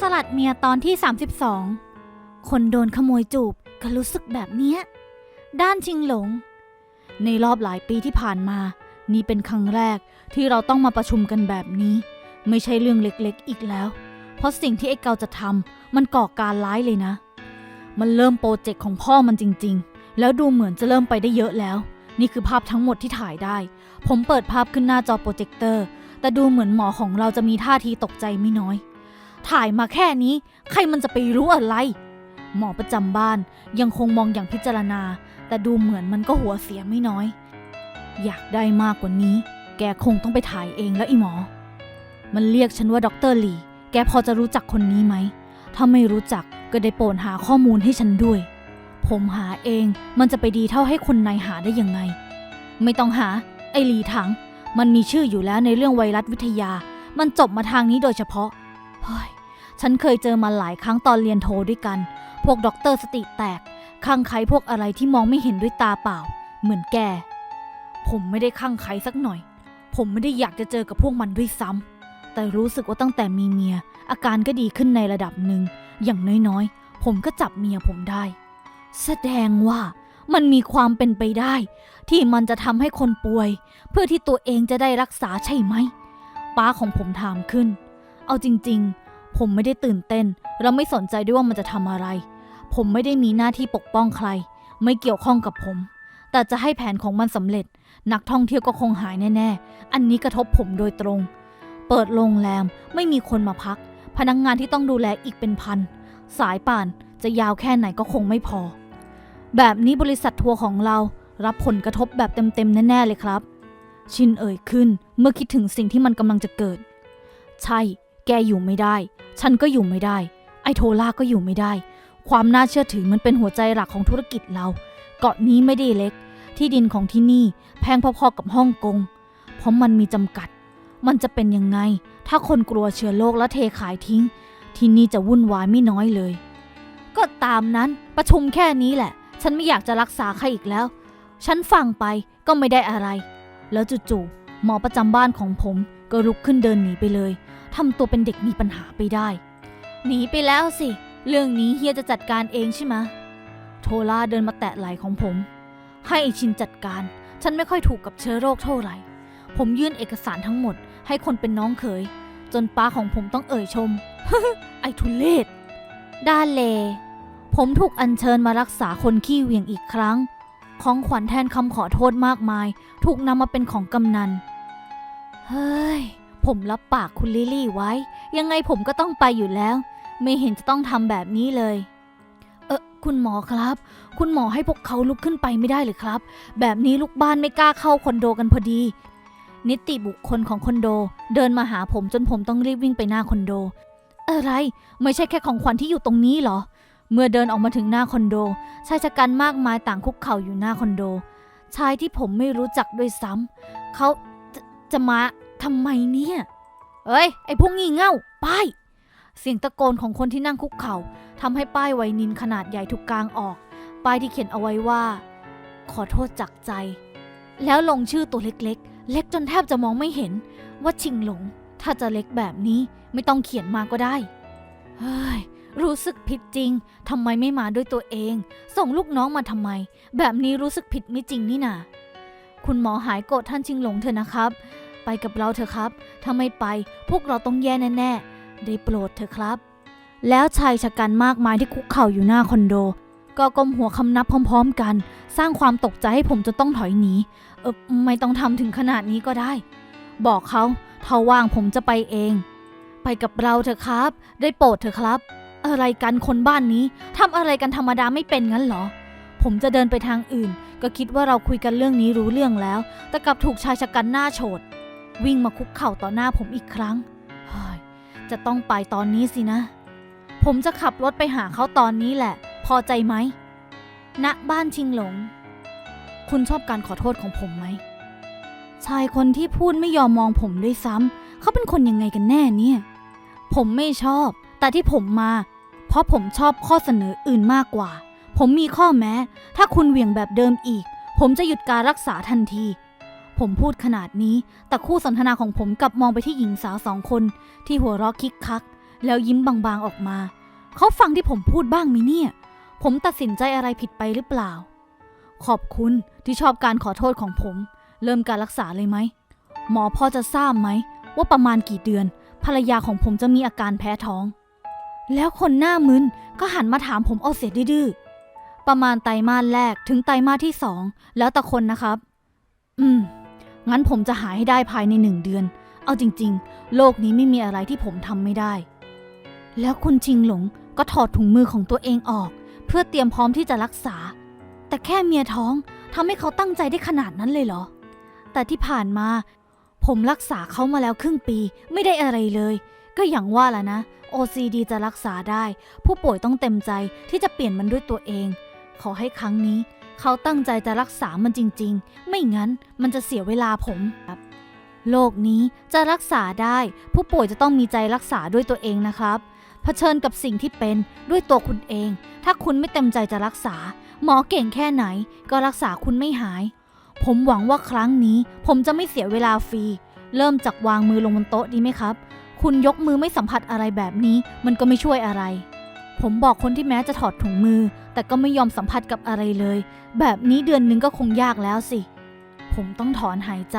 สลัดเมียตอนที่ 32 คนโดนขโมยจูบก็รู้สึกแบบเนี้ย ด้านชิงหลง ในรอบหลายปีที่ผ่านมา นี่เป็นครั้งแรกที่เราต้องมาประชุมกันแบบนี้ ไม่ใช่เรื่องเล็กๆอีกแล้ว เพราะสิ่งที่ไอ้เกาจะทำมันก่อการร้ายเลยนะ มันเริ่มโปรเจกต์ของพ่อมันจริง ๆ แล้วดูเหมือนจะเริ่มไปได้เยอะแล้ว นี่คือภาพทั้งหมดที่ถ่ายได้ ผมเปิดภาพขึ้นหน้าจอโปรเจคเตอร์ แต่ดูเหมือนหมอของเราจะมีท่าทีตกใจไม่น้อย ถ่ายมาแค่นี้ ใครมันจะไปรู้อะไร หมอประจำบ้านยังคงมองอย่างพิจารณา แต่ดูเหมือนมันก็หัวเสียไม่น้อย อยากได้มากกว่านี้ แกคงต้องไปถ่ายเองแล้วอีหมอ มันเรียกฉันว่าด็อกเตอร์ลี แกพอจะรู้จักคนนี้ไหม ถ้าไม่รู้จักก็ได้โปรดหาข้อมูลให้ฉันด้วย ผมหาเองมันจะไปดีเท่าให้คนในหาได้ยังไง ไม่ต้องหา ไอหลีถัง มันมีชื่ออยู่แล้วในเรื่องไวรัสวิทยา มันจบมาทางนี้โดยเฉพาะเฮ้ย ฉันเคยเจอมาหลายครั้งตอนเรียนโทด้วยกัน พวกด็อกเตอร์สติแตกข้างไขพวกอะไรที่มองไม่เห็นด้วยตาเปล่า เหมือนแก ผมไม่ได้ข้างไขสักหน่อย ผมไม่ได้อยากจะเจอกับพวกมันด้วยซ้ำแต่รู้สึกว่าตั้งแต่มีเมีย อาการก็ดีขึ้นในระดับหนึ่ง อย่างน้อยๆ ผมก็จับเมียผมได้ แสดงว่ามันมีความเป็นไปได้ ที่มันจะทำให้คนป่วย เพื่อที่ตัวเองจะได้รักษาใช่ไหมป้าของผมถามขึ้น เอาจริง ๆ ผมไม่ได้ตื่นเต้น และไม่สนใจด้วยว่ามันจะทำอะไร ผมไม่ได้มีหน้าที่ปกป้องใคร ไม่เกี่ยวข้องกับผม แต่จะให้แผนของมันสำเร็จ นักท่องเที่ยวก็คงหายแน่ๆ อันนี้กระทบผมโดยตรง เปิดโรงแรมไม่มีคนมาพัก พนักงงานที่ต้องดูแลอีกเป็นพัน สายป่านจะยาวแค่ไหนก็คงไม่พอ แบบนี้บริษัททัวร์ของเรารับผลกระทบแบบเต็มๆแน่ๆเลยครับ ชินเอ่ยขึ้นเมื่อคิดถึงสิ่งที่มันกำลังจะเกิด ใช่ แกอยู่ไม่ได้ ฉันก็อยู่ไม่ได้ ไอโทล่าก็อยู่ไม่ได้ ความน่าเชื่อถือมันเป็นหัวใจหลักของธุรกิจเรา เกาะนี้ไม่ได้เล็ก ที่ดินของที่นี่แพงพอๆกับฮ่องกง เพราะมันมีจำกัด มันจะเป็นยังไง ถ้าคนกลัวเชื้อโรคและเทขายทิ้ง ที่นี่จะวุ่นวายไม่น้อยเลย ก็ตามนั้นประชุมแค่นี้แหละ ฉันไม่อยากจะรักษาใครอีกแล้ว ฉันฟังไปก็ไม่ได้อะไร แล้วจู่ๆหมอประจำบ้านของผมก็ลุกขึ้นเดินหนีไปเลย ทำตัวเป็นเด็กมีปัญหาไปได้ หนีไปแล้วสิ เรื่องนี้เฮียจะจัดการเองใช่ไหมโทล่าเดินมาแตะไหล่ของผม ให้อ้ชินจัดการ ฉันไม่ค่อยถูกกับเชื้อโรคเท่าไหร่ ผมยื่นเอกสารทั้งหมด ให้คนเป็นน้องเขย จนป้าของผมต้องเอ่ยชม ไอทุเลศด้านเล ผมถูกอัญเชิญมารักษาคนขี้เหวี่ยงอีกครั้ง ของขวัญแทนคำขอโทษมากมาย ถูกนำมาเป็นของกำนัน เฮ้ย ผมรับปากคุณลิลลี่ไว้ ยังไงผมก็ต้องไปอยู่แล้ว ไม่เห็นจะต้องทำแบบนี้เลย เออคุณหมอครับ คุณหมอให้พวกเขาลุกขึ้นไปไม่ได้หรือครับ แบบนี้ลูกบ้านไม่กล้าเข้าคอนโดกันพอดี นิติบุคคลของคอนโด เดินมาหาผมจนผมต้องรีบวิ่งไปหน้าคอนโด อะไร ไม่ใช่แค่ของขวัญที่อยู่ตรงนี้เหรอ เมื่อเดินออกมาถึงหน้าคอนโดชายชะกันมากมายต่างคุกเข่าอยู่หน้าคอนโดชายที่ผมไม่รู้จักด้วยซ้ำเขาจจะมา ทำไมเนี่ย เอ้ย ไอ้พวกงี่เง่า ป้าย เสียงตะโกนของคนที่นั่งคุกเข่าทำให้ป้ายไวนินขนาดใหญ่ถูกกางออก ป้ายที่เขียนเอาไว้ว่า ขอโทษจากใจ แล้วลงชื่อตัวเล็กๆ เล็กจนแทบจะมองไม่เห็น ว่าชิงหลง ถ้าจะเล็กแบบนี้ไม่ต้องเขียนมาก็ได้ เฮ้ย รู้สึกผิดจริง ทำไมไม่มาด้วยตัวเอง ส่งลูกน้องมาทำไม แบบนี้รู้สึกผิดไม่จริงนี่นาคุณหมอหายโกรธท่านชิงหลงเถอะนะครับ ไปกับเราเถอะครับ ถ้าไม่ไปพวกเราต้องแย่แน่ๆ ได้โปรดเถอะครับ แล้วชายชะกันมากมายที่คุกเข่าอยู่หน้าคอนโด ก็ก้มหัวคำนับพร้อม ๆ กัน สร้างความตกใจให้ผมจนต้องถอยหนี เออไม่ต้องทำถึงขนาดนี้ก็ได้ บอกเขาถ้าว่างผมจะไปเอง ไปกับเราเถอะครับ ได้โปรดเถอะครับ อะไรกันคนบ้านนี้ทำอะไรกันธรรมดาไม่เป็นงั้นเหรอ ผมจะเดินไปทางอื่น ก็คิดว่าเราคุยกันเรื่องนี้รู้เรื่องแล้ว แต่กลับถูกชายชะกันหน้าโฉด วิ่งมาคุกเข่าต่อหน้าผมอีกครั้งเฮ้ยจะต้องไปตอนนี้สินะ ผมจะขับรถไปหาเขาตอนนี้แหละ พอใจไหมณบ้านชิงหลง คุณชอบการขอโทษของผมไหม ชายคนที่พูดไม่ยอมมองผมด้วยซ้ำเขาเป็นคนยังไงกันแน่เนี่ย ผมไม่ชอบ แต่ที่ผมมา เพราะผมชอบข้อเสนออื่นมากกว่า ผมมีข้อแม้ ถ้าคุณเหวี่ยงแบบเดิมอีก ผมจะหยุดการรักษาทันที ผมพูดขนาดนี้ แต่คู่สนทนาของผมกลับมองไปที่หญิงสาวสองคน ที่หัวเราะคิกคัก แล้วยิ้มบางๆออกมา เขาฟังที่ผมพูดบ้างมิเนี่ย ผมตัดสินใจอะไรผิดไปหรือเปล่า ขอบคุณที่ชอบการขอโทษของผม เริ่มการรักษาเลยไหม หมอพอจะทราบไหม ว่าประมาณกี่เดือน ภรรยาของผมจะมีอาการแพ้ท้อง แล้วคนหน้ามึนก็หันมาถามผมเอาเสียดื้อประมาณไตรมาสแรกถึงไตรมาสที่สองแล้วแต่คนนะครับ อืม งั้นผมจะหายให้ได้ภายในหนึ่งเดือน เอาจริง ๆ โลกนี้ไม่มีอะไรที่ผมทำไม่ได้ แล้วคุณชิงหลงก็ถอดถุงมือของตัวเองออก เพื่อเตรียมพร้อมที่จะรักษา แต่แค่เมียท้องทำให้เขาตั้งใจได้ขนาดนั้นเลยเหรอ แต่ที่ผ่านมา ผมรักษาเขามาแล้วครึ่งปีไม่ได้อะไรเลย ก็อย่างว่าแหละนะ OCD จะรักษาได้ ผู้ป่วยต้องเต็มใจที่จะเปลี่ยนมันด้วยตัวเอง ขอให้ครั้งนี้ เขาตั้งใจจะรักษามันจริงๆ ไม่งั้นมันจะเสียเวลาผมครับ โลกนี้จะรักษาได้ ผู้ป่วยจะต้องมีใจรักษาด้วยตัวเองนะครับเผชิญกับสิ่งที่เป็นด้วยตัวคุณเอง ถ้าคุณไม่เต็มใจจะรักษา หมอเก่งแค่ไหน ก็รักษาคุณไม่หาย ผมหวังว่าครั้งนี้ ผมจะไม่เสียเวลาฟรี เริ่มจากวางมือลงบนโต๊ะดีไหมครับ คุณยกมือไม่สัมผัสอะไรแบบนี้ มันก็ไม่ช่วยอะไร ผมบอกคนที่แม้จะถอดถุงมือ แต่ก็ไม่ยอมสัมผัสกับอะไรเลย แบบนี้เดือนหนึงก็คงยากแล้วสิ ผมต้องถอนหายใจ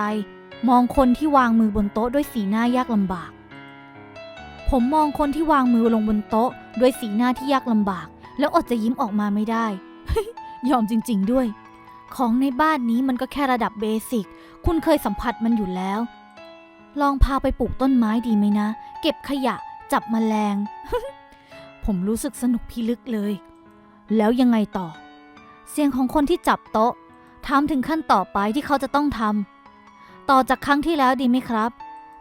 มองคนที่วางมือบนโต๊ะด้วยสีหน้ายากลำบาก ผมมองคนที่วางมือลงบนโต๊ะ ด้วยสีหน้าที่ยากลำบาก แล้วอดจะยิ้มออกมาไม่ได้ ยอมจริง ๆ ด้วย ของในบ้านนี้มันก็แค่ระดับเบสิก คุณเคยสัมผัสมันอยู่แล้ว ลองพาไปปลูกต้นไม้ดีไหมนะ เก็บขยะ จับแมลง ผมรู้สึกสนุกพิลึกเลย แล้วยังไงต่อ เสียงของคนที่จับโต๊ะถามถึงขั้นต่อไปที่เขาจะต้องทำต่อจากครั้งที่แล้วดีไหมครับ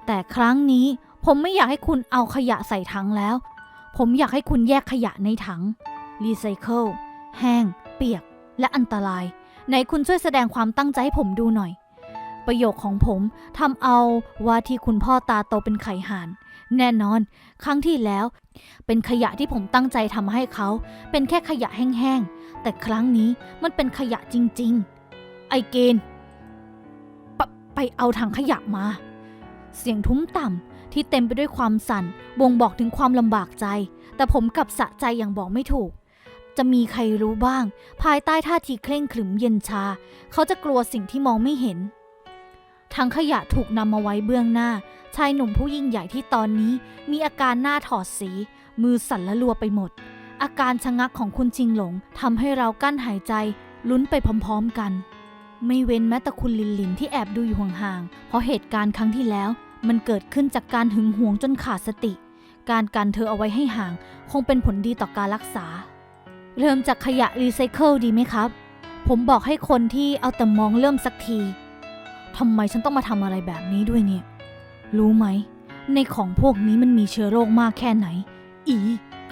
แต่ครั้งนี้ผมไม่อยากให้คุณเอาขยะใส่ถังแล้ว ผมอยากให้คุณแยกขยะในถังรีไซเคิลแห้ง เปียก และอันตราย ไหนคุณช่วยแสดงความตั้งใจให้ผมดูหน่อย ประโยคของผมทำเอาว่าที่คุณพ่อตาโตเป็นไข่ห่าน แน่นอน ครั้งที่แล้ว เป็นขยะที่ผมตั้งใจทำให้เขา เป็นแค่ขยะแห้งๆ แต่ครั้งนี้มันเป็นขยะจริงๆ ไอเกณฑ์ปไปเอาถังขยะมา เสียงทุ้มต่ำที่เต็มไปด้วยความสั่น บ่งบอกถึงความลำบากใจ แต่ผมกลับสะใจอย่างบอกไม่ถูกจะมีใครรู้บ้าง ภายใต้ท่าทีเคร่งขรึมเย็นชา เขาจะกลัวสิ่งที่มองไม่เห็น ถังขยะถูกนำมาไว้เบื้องหน้า ชายหนุ่มผู้ยิ่งใหญ่ที่ตอนนี้มีอาการหน้าถอดสี มือสั่นละลัวไปหมด อาการชะงักของคุณชิงหลงทำให้เรากั้นหายใจ ลุ้นไปพร้อมๆกัน ไม่เว้นแม้แต่คุณลินลินที่แอบดูอยู่ห่างๆเพราะเหตุการณ์ครั้งที่แล้ว มันเกิดขึ้นจากการหึงหวงจนขาดสติ การกันเธอเอาไว้ให้ห่าง คงเป็นผลดีต่อการรักษา เริ่มจากขยะรีไซเคิลดีไหมครับ ผมบอกให้คนที่เอาแต่มองเริ่มสักที ทำไมฉันต้องมาทำอะไรแบบนี้ด้วยเนี่ย รู้ไหม ในของพวกนี้มันมีเชื้อโรคมากแค่ไหน อี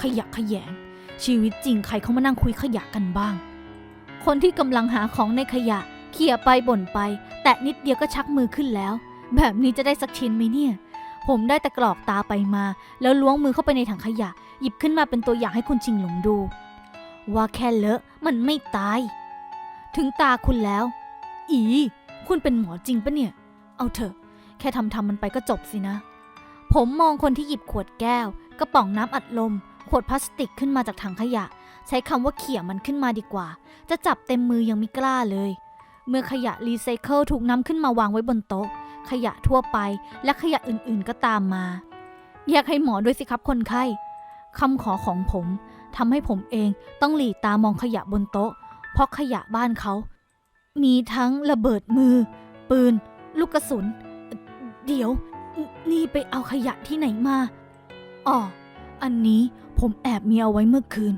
ขยะขยง ชีวิตจริงใครเขามานั่งคุยขยะกันบ้าง คนที่กำลังหาของในขยะเขี่ยไปบ่นไป แตะนิดเดียวก็ชักมือขึ้นแล้ว แบบนี้จะได้สักชิ้นไหมเนี่ย ผมได้แต่กรอกตาไปมา แล้วล้วงมือเข้าไปในถังขยะ หยิบขึ้นมาเป็นตัวอย่างให้คุณชิงหลงดู ว่าแค่เลอะมันไม่ตาย ถึงตาคุณแล้ว อี คุณเป็นหมอจริงปะเนี่ย เอาเถอะ แค่ทำทำมันไปก็จบสินะ ผมมองคนที่หยิบขวดแก้ว กระป๋องน้ำอัดลม ขวดพลาสติกขึ้นมาจากถังขยะ ใช้คำว่าเขี่ยมันขึ้นมาดีกว่า จะจับเต็มมือยังไม่กล้าเลย เมื่อขยะรีไซเคิลถูกนำขึ้นมาวางไว้บนโต๊ะ ขยะทั่วไป และขยะอื่นๆก็ตามมาแยกให้หมอด้วยสิครับคนไข้คำขอของผมทำให้ผมเองต้องหลีตามองขยะบนโต๊ะ เพราะขยะบ้านเขา มีทั้งระเบิดมือ ปืน ลูกกระสุน เดี๋ยว นี่ไปเอาขยะที่ไหนมาอ๋ออันนี้ผมแอบมีเอาไว้เมื่อคืน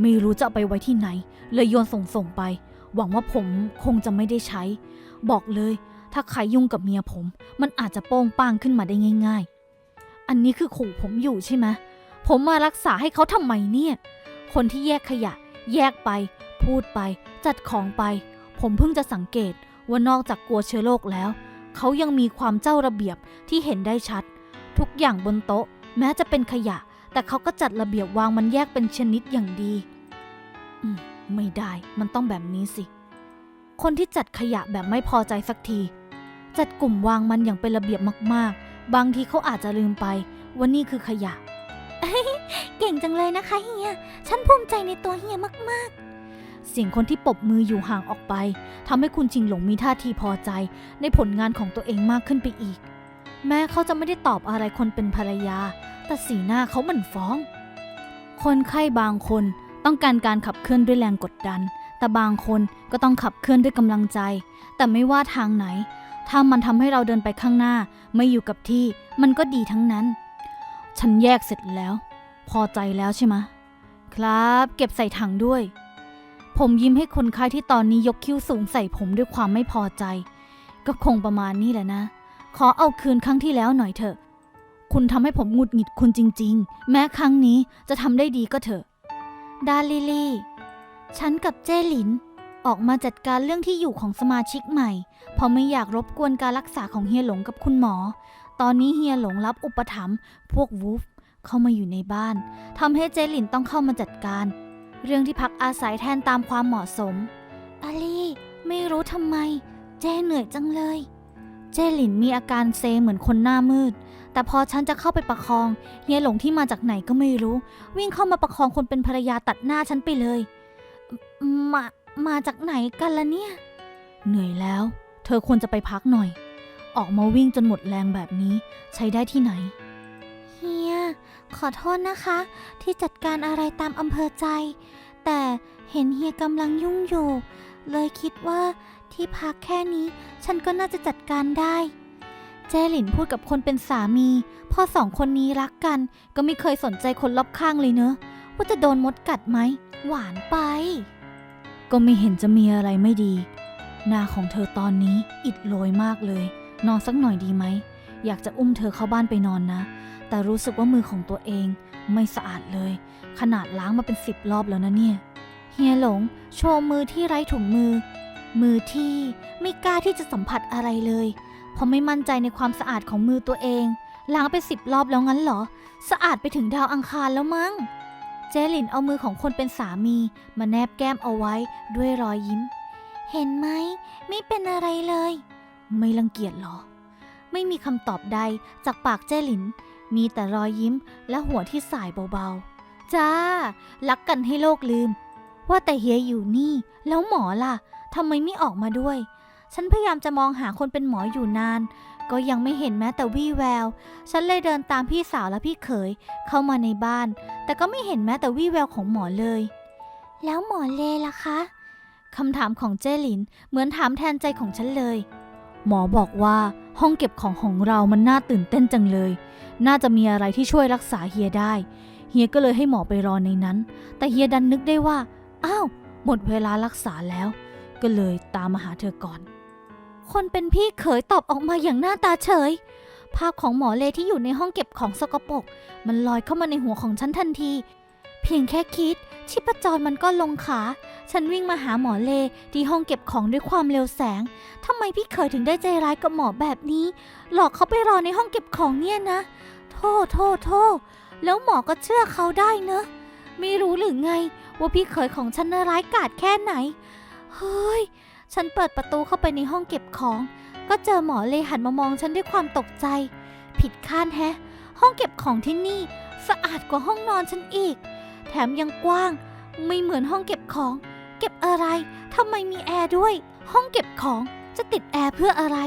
ไม่รู้จะเอาไปไว้ที่ไหน เลยโยนส่งส่งไป หวังว่าผมคงจะไม่ได้ใช้ บอกเลย ถ้าใครยุ่งกับเมียผม มันอาจจะโป้งป้างขึ้นมาได้ง่าย ๆ อันนี้คือขู่ผมอยู่ใช่ไหมผมมารักษาให้เขาทำไมเนี่ย คนที่แยกขยะ แยกไป พูดไป จัดของไป ผมเพิ่งจะสังเกตว่านอกจากกลัวเชื้อโรคแล้ว เขายังมีความเจ้าระเบียบที่เห็นได้ชัด ทุกอย่างบนโต๊ะ แม้จะเป็นขยะ แต่เขาก็จัดระเบียบวางมันแยกเป็นชนิดอย่างดีอืมไม่ได้มันต้องแบบนี้สิ คนที่จัดขยะแบบไม่พอใจสักที จัดกลุ่มวางมันอย่างเป็นระเบียบมากๆ บางทีเขาอาจจะลืมไปว่านี่คือขยะ เก่งจังเลยนะคะเฮีย ฉันภูมิใจในตัวเฮียมาก เสียงคนที่ปบมืออยู่ห่างออกไปทำให้คุณชิงหลงมีท่าทีพอใจ ในผลงานของตัวเองมากขึ้นไปอีก แม้เขาจะไม่ได้ตอบอะไรคนเป็นภรรยา แต่สีหน้าเขาเหมือนฟ้อง คนไข้บางคนต้องการการขับเคลื่อนด้วยแรงกดดัน แต่บางคนก็ต้องขับเคลื่อนด้วยกำลังใจ แต่ไม่ว่าทางไหน ถ้ามันทำให้เราเดินไปข้างหน้า ไม่อยู่กับที่ มันก็ดีทั้งนั้น ฉันแยกเสร็จแล้ว พอใจแล้วใช่ไหมครับ เก็บใส่ถังด้วย ผมยิ้มให้คนไข้ที่ตอนนี้ยกคิ้วสูงใส่ผมด้วยความไม่พอใจ ก็คงประมาณนี้แหละนะ ขอเอาคืนครั้งที่แล้วหน่อยเถอะ คุณทำให้ผมหงุดหงิดคุณจริง ๆ แม้ครั้งนี้จะทำได้ดีก็เถอะ ดาลิลี่ ฉันกับเจ้หลิน ออกมาจัดการเรื่องที่อยู่ของสมาชิกใหม่ เพราะไม่อยากรบกวนการรักษาของเฮียหลงกับคุณหมอ ตอนนี้เฮียหลงรับอุปถัมภ์พวกวูฟเข้ามาอยู่ในบ้านทำให้เจหลินต้องเข้ามาจัดการ เรื่องที่พักอาศัยแทนตามความเหมาะสม อาลีไม่รู้ทำไม เจ้เหนื่อยจังเลย เจหลินมีอาการเซเหมือนคนหน้ามืด แต่พอฉันจะเข้าไปประคองเฮียหลงที่มาจากไหนก็ไม่รู้ วิ่งเข้ามาประคองคนเป็นภรรยาตัดหน้าฉันไปเลย มามาจากไหนกันล่ะเนี่ย เหนื่อยแล้ว เธอควรจะไปพักหน่อย ออกมาวิ่งจนหมดแรงแบบนี้ใช้ได้ที่ไหน ขอโทษนะคะ ที่จัดการอะไรตามอำเภอใจ แต่เห็นเฮียกำลังยุ่งอยู่ เลยคิดว่าที่พักแค่นี้ฉันก็น่าจะจัดการได้ เจหลินพูดกับคนเป็นสามีพอสองคนนี้รักกัน ก็ไม่เคยสนใจคนรอบข้างเลยเนอะ ว่าจะโดนมดกัดไหม หวานไป ก็ไม่เห็นจะมีอะไรไม่ดี หน้าของเธอตอนนี้อิดโรยมากเลย นอนสักหน่อยดีไหม อยากจะอุ้มเธอเข้าบ้านไปนอนนะ แต่รู้สึกว่ามือของตัวเองไม่สะอาดเลย ขนาดล้างมาเป็นสิบรอบแล้วนะเนี่ย เฮียหลง โชว์มือที่ไร้ถุงมือ มือที่ไม่กล้าที่จะสัมผัสอะไรเลย เพราะไม่มั่นใจในความสะอาดของมือตัวเอง ล้างไปสิบรอบแล้วงั้นเหรอ สะอาดไปถึงดาวอังคารแล้วมั้ง เจลินเอามือของคนเป็นสามีมาแนบแก้มเอาไว้ด้วยรอยยิ้ม เห็นไหม ไม่เป็นอะไรเลย ไม่รังเกียจหรอ ไม่มีคำตอบใดจากปากเจลิน มีแต่รอยยิ้มและหัวที่สายเบาๆ จ้า รักกันให้โลกลืม ว่าแต่เฮียอยู่นี่ แล้วหมอล่ะทำไมไม่ออกมาด้วย ฉันพยายามจะมองหาคนเป็นหมออยู่นาน ก็ยังไม่เห็นแม้แต่วี่แวว ฉันเลยเดินตามพี่สาวและพี่เขยเข้ามาในบ้าน แต่ก็ไม่เห็นแม้แต่วี่แววของหมอเลย แล้วหมอเลล่ะคะคำถามของเจลินเหมือนถามแทนใจของฉันเลย หมอบอกว่าห้องเก็บของของเรามันน่าตื่นเต้นจังเลย น่าจะมีอะไรที่ช่วยรักษาเฮียได้ เฮียก็เลยให้หมอไปรอในนั้น แต่เฮียดันนึกได้ว่า อ้าว หมดเวลารักษาแล้ว ก็เลยตามมาหาเธอก่อน คนเป็นพี่เขยตอบออกมาอย่างหน้าตาเฉย ภาพของหมอเลที่อยู่ในห้องเก็บของสกปรก มันลอยเข้ามาในหัวของฉันทันที เพียงแค่คิดชิปจรมันก็ลงขา ฉันวิ่งมาหาหมอเลที่ห้องเก็บของด้วยความเร็วแสงทำไมพี่เขยถึงได้ใจร้ายกับหมอแบบนี้ หลอกเขาไปรอในห้องเก็บของเนี่ยนะโทษโทษโทษแล้วหมอก็เชื่อเขาได้เนอะไม่รู้หรือไง ว่าพี่เขยของฉันน่าร้ายกาจแค่ไหน เฮ้ย ฉันเปิดประตูเข้าไปในห้องเก็บของ ก็เจอหมอเลหันมามองฉันด้วยความตกใจ ผิดคาดแฮะ ห้องเก็บของที่นี่ สะอาดกว่าห้องนอนฉันอีก แถมยังกว้าง ไม่เหมือนห้องเก็บของ เก็บอะไรทำไมมีแอร์ด้วย ห้องเก็บของจะติดแอร์เพื่ออะไร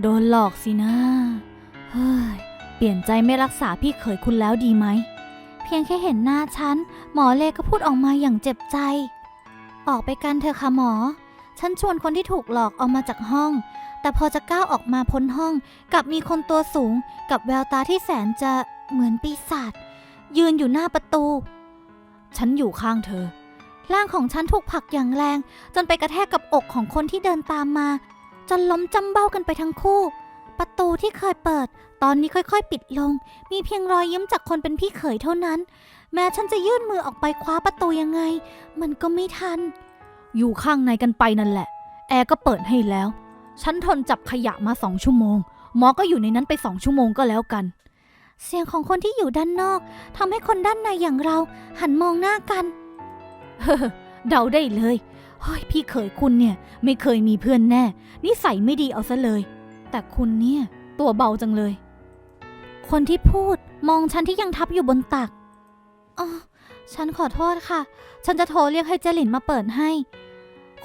โดนหลอกสินะเฮ้ยเปลี่ยนใจไม่รักษาพี่เขยคุณแล้วดีไหม เพียงแค่เห็นหน้าฉัน หมอเลก็พูดออกมาอย่างเจ็บใจ ออกไปกันเถอะค่ะหมอ ฉันชวนคนที่ถูกหลอกออกมาจากห้อง แต่พอจะก้าวออกมาพ้นห้อง กลับมีคนตัวสูง กับแววตาที่แสนจะเหมือนปีศาจ ยืนอยู่หน้าประตู ฉันอยู่ข้างเธอ ร่างของฉันถูกผลักอย่างแรง จนไปกระแทกกับอกของคนที่เดินตามมา จนล้มจำเบ้ากันไปทั้งคู่ ประตูที่เคยเปิด ตอนนี้ค่อยๆ ปิดลง มีเพียงรอยยิ้มจากคนเป็นพี่เขยเท่านั้น แม้ฉันจะยื่นมือออกไปคว้าประตูยังไง มันก็ไม่ทัน อยู่ข้างในกันไปนั่นแหละ แอร์ก็เปิดให้แล้ว ฉันทนจับขยะมาสองชั่วโมง หมอก็อยู่ในนั้นไปสองชั่วโมงก็แล้วกัน เสียงของคนที่อยู่ด้านนอกทำให้คนด้านในอย่างเราหันมองหน้ากัน เฮ้อเดาได้เลยเฮ้ยพี่เขยคุณเนี่ยไม่เคยมีเพื่อนแน่ นิสัยไม่ดีเอาซะเลย แต่คุณเนี่ยตัวเบาจังเลย คนที่พูดมองฉันที่ยังทับอยู่บนตักอ๋อฉันขอโทษค่ะ ฉันจะโทรเรียกให้เจลินมาเปิดให้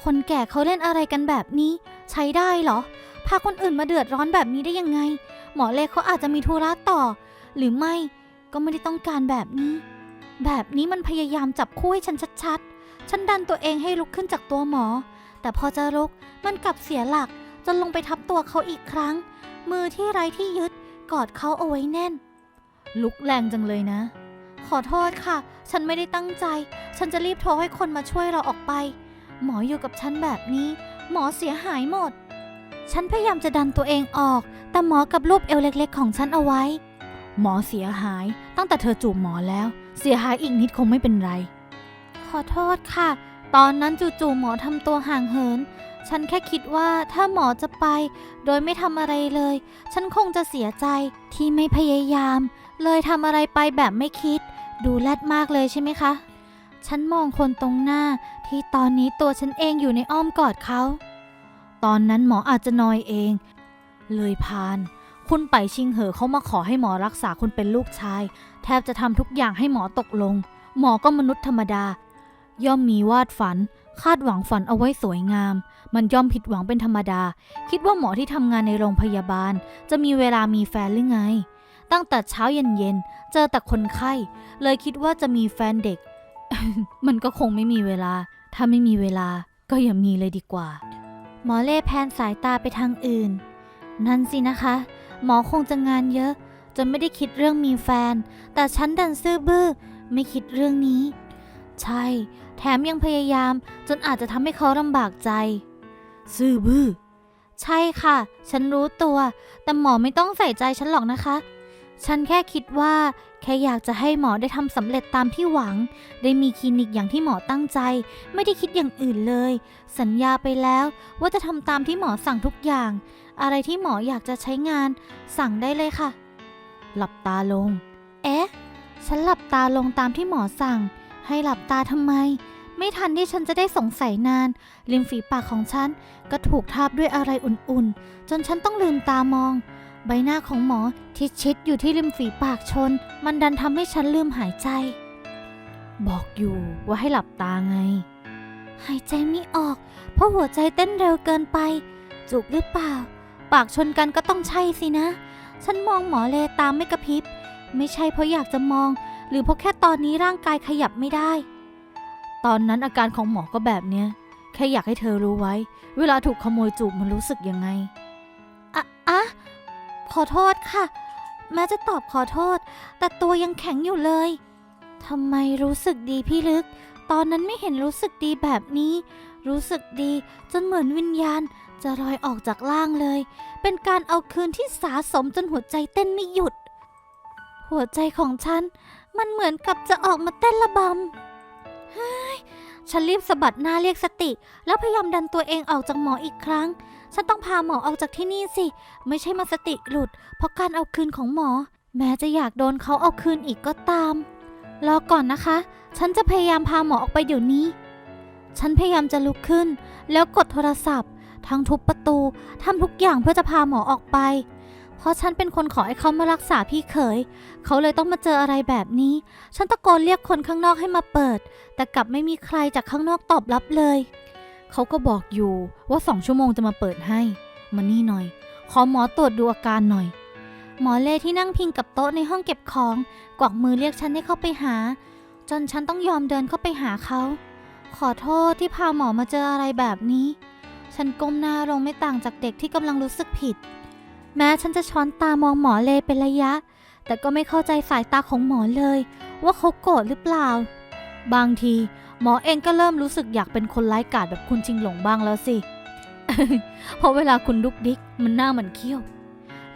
คนแก่เขาเล่นอะไรกันแบบนี้ ใช้ได้เหรอ พาคนอื่นมาเดือดร้อนแบบนี้ได้ยังไง หมอเล็กเขาอาจจะมีธุระต่อ หรือไม่ก็ไม่ได้ต้องการแบบนี้ แบบนี้มันพยายามจับคู่ให้ฉันชัดๆ ฉันดันตัวเองให้ลุกขึ้นจากตัวหมอ แต่พอจะลุกมันกลับเสียหลักจนลงไปทับตัวเขาอีกครั้ง มือที่ไร้ที่ยึดกอดเขาเอาไว้แน่น ลุกแรงจังเลยนะ ขอโทษค่ะ ฉันไม่ได้ตั้งใจ ฉันจะรีบโทรให้คนมาช่วยเราออกไป หมออยู่กับฉันแบบนี้ หมอเสียหายหมด ฉันพยายามจะดันตัวเองออก แต่หมอกับรูปเอวเล็ก ๆ ของฉันเอาไว้ หมอเสียหาย ตั้งแต่เธอจูบหมอแล้ว เสียหายอีกนิดคงไม่เป็นไร ขอโทษค่ะ ตอนนั้นจู่ๆหมอทำตัวห่างเหิน ฉันแค่คิดว่าถ้าหมอจะไป โดยไม่ทำอะไรเลย ฉันคงจะเสียใจที่ไม่พยายาม เลยทำอะไรไปแบบไม่คิด ดูแลดมากเลยใช่ไหมคะ ฉันมองคนตรงหน้าที่ตอนนี้ตัวฉันเองอยู่ในอ้อมกอดเขา ตอนนั้นหมออาจจะนอยเอง เลยพาน คุณไปชิงเหอเขามาขอให้หมอรักษาคุณเป็นลูกชาย แทบจะทำทุกอย่างให้หมอตกลง หมอก็มนุษย์ธรรมดา ย่อมมีวาดฝัน คาดหวังฝันเอาไว้สวยงาม มันย่อมผิดหวังเป็นธรรมดา คิดว่าหมอที่ทำงานในโรงพยาบาล จะมีเวลามีแฟนหรือไง ตั้งแต่เช้าเย็นๆเจอแต่คนไข้ เลยคิดว่าจะมีแฟนเด็ก มันก็คงไม่มีเวลา ถ้าไม่มีเวลาก็อย่ามีเลยดีกว่า หมอเล่แพนสายตาไปทางอื่น นั่นสินะคะ หมอคงจะงานเยอะ จนไม่ได้คิดเรื่องมีแฟน แต่ฉันดันซื่อบื้อ ไม่คิดเรื่องนี้ ใช่ แถมยังพยายามจนอาจจะทำให้เขาลำบากใจ ซื่อบื้อ ใช่ค่ะ ฉันรู้ตัว แต่หมอไม่ต้องใส่ใจฉันหรอกนะคะ ฉันแค่คิดว่า แค่อยากจะให้หมอได้ทำสำเร็จตามที่หวัง ได้มีคลินิกอย่างที่หมอตั้งใจ ไม่ได้คิดอย่างอื่นเลย สัญญาไปแล้วว่าจะทำตามที่หมอสั่งทุกอย่าง อะไรที่หมออยากจะใช้งานสั่งได้เลยค่ะ หลับตาลง เอ๊ะ ฉันหลับตาลงตามที่หมอสั่ง ให้หลับตาทำไม ไม่ทันที่ฉันจะได้สงสัยนาน ริมฝีปากของฉันก็ถูกทาบด้วยอะไรอุ่นๆ จนฉันต้องลืมตามอง ใบหน้าของหมอที่ชิดอยู่ที่ริมฝีปากชน มันดันทำให้ฉันลืมหายใจ บอกอยู่ว่าให้หลับตาไง หายใจไม่ออก เพราะหัวใจเต้นเร็วเกินไป จุกหรือเปล่า ปากชนกันก็ต้องใช่สินะ ฉันมองหมอเลตามไม่กระพริบ ไม่ใช่เพราะอยากจะมอง หรือเพราะแค่ตอนนี้ร่างกายขยับไม่ได้ ตอนนั้นอาการของหมอก็แบบเนี้ย แค่อยากให้เธอรู้ไว้ เวลาถูกขโมยจูบมันรู้สึกยังไง อะอะขอโทษค่ะ แม้จะตอบขอโทษ แต่ตัวยังแข็งอยู่เลยทำไมรู้สึกดีพี่ลึก ตอนนั้นไม่เห็นรู้สึกดีแบบนี้ รู้สึกดีจนเหมือนวิญญาณจะลอยออกจากร่างเลย เป็นการเอาคืนที่สาสมจนหัวใจเต้นไม่หยุด หัวใจของฉัน มันเหมือนกับจะออกมาเต้นระบำเฮ้ยฉันรีบสะบัดหน้าเรียกสติ แล้วพยายามดันตัวเองออกจากหมออีกครั้ง ฉันต้องพาหมอออกจากที่นี่สิ ไม่ใช่มาสติหลุด เพราะการเอาคืนของหมอ แม้จะอยากโดนเขาเอาคืนอีกก็ตาม รอก่อนนะคะ ฉันจะพยายามพาหมอออกไปเดี๋ยวนี้ ฉันพยายามจะลุกขึ้น แล้วกดโทรศัพท์ ทั้งทุบประตูทำทุกอย่างเพื่อจะพาหมอออกไป เพราะฉันเป็นคนขอให้เขามารักษาพี่เขย เขาเลยต้องมาเจออะไรแบบนี้ ฉันตะโกนเรียกคนข้างนอกให้มาเปิด แต่กลับไม่มีใครจากข้างนอกตอบรับเลย เขาก็บอกอยู่ว่าสองชั่วโมงจะมาเปิดให้ มานี่หน่อย ขอหมอตรวจดูอาการหน่อย หมอเล่ที่นั่งพิงกับโต๊ะในห้องเก็บของ กวักมือเรียกฉันให้เข้าไปหา จนฉันต้องยอมเดินเข้าไปหาเขา ขอโทษที่พาหมอมาเจออะไรแบบนี้ ฉันก้มหน้าลงไม่ต่างจากเด็กที่กำลังรู้สึกผิด แม้ฉันจะช้อนตามองหมอเลเป็นระยะ แต่ก็ไม่เข้าใจสายตาของหมอเลย ว่าเขาโกรธหรือเปล่า บางที หมอเองก็เริ่มรู้สึกอยากเป็นคนไร้กาจแบบคุณชิงหลงบ้างแล้วสิ เพราะเวลาคุณดุกดิกมันหน้าเหมือนเขี้ยว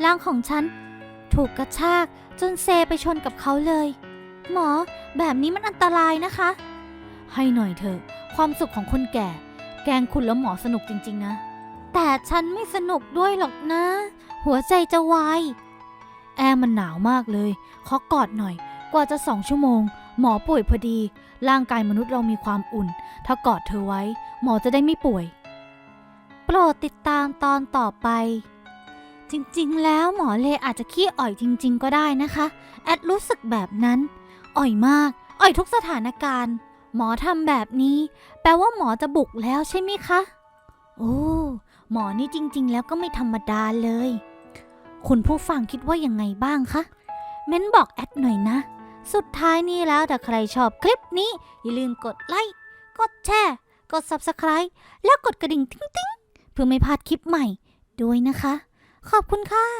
ร่างของฉันถูกกระชากจนเซไปชนกับเขาเลย หมอแบบนี้มันอันตรายนะคะ ให้หน่อยเถอะ ความสุขของคนแก่ แกงคุณแล้วหมอสนุกจริง ๆ นะ แต่ฉันไม่สนุกด้วยหรอกนะ หัวใจจะวาย แอร์มันหนาวมากเลย ขอกอดหน่อย กว่าจะสองชั่วโมง หมอป่วยพอดี ร่างกายมนุษย์เรามีความอุ่น ถ้ากอดเธอไว้ หมอจะได้ไม่ป่วย โปรดติดตามตอนต่อไป จริงๆ แล้วหมอเลอาจจะขี้อ่อยจริง ๆ ก็ได้นะคะ แอดรู้สึกแบบนั้น อ่อยมาก อ่อยทุกสถานการณ์ หมอทำแบบนี้ แปลว่าหมอจะบุกแล้วใช่ไหมคะ โอ้ หมอนี่จริง ๆ แล้วก็ไม่ธรรมดาเลย คุณผู้ฟังคิดว่ายังไงบ้างคะ เม้นบอกแอดหน่อยนะ สุดท้ายนี้แล้วถ้าใครชอบคลิปนี้ อย่าลืมกดไลค์ กดแชร์ กด Subscribe แล้วกดกระดิ่งติ๊งๆ เพื่อไม่พลาดคลิปใหม่ด้วยนะคะ ขอบคุณค่ะ